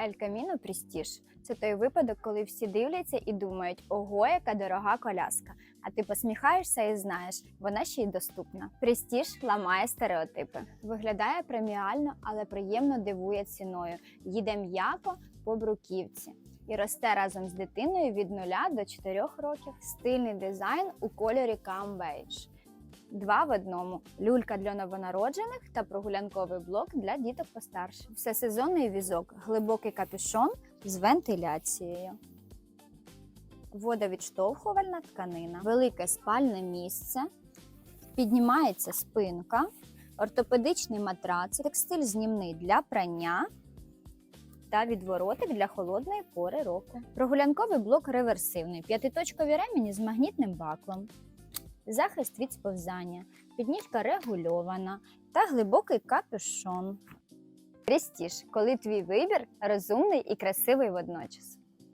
Ель Каміно Престіж це той випадок, коли всі дивляться і думають, ого, яка дорога коляска. А ти посміхаєшся і знаєш, вона ще й доступна. Престіж ламає стереотипи. Виглядає преміально, але приємно дивує ціною. Їде м'яко по бруківці. І росте разом з дитиною від 0 до 4 років. Стильний дизайн у кольорі камбейдж. Два в одному: люлька для новонароджених та прогулянковий блок для діток постарше. Всесезонний візок, глибокий капюшон з вентиляцією. Водовідштовхувальна тканина, велике спальне місце, піднімається спинка, ортопедичний матрац, текстиль знімний для прання. Та відворотик для холодної пори року. Прогулянковий блок реверсивний, п'ятиточкові ремені з магнітним баклом захист від сповзання, підніжка регульована та глибокий капюшон. Престіж, коли твій вибір розумний і красивий водночас.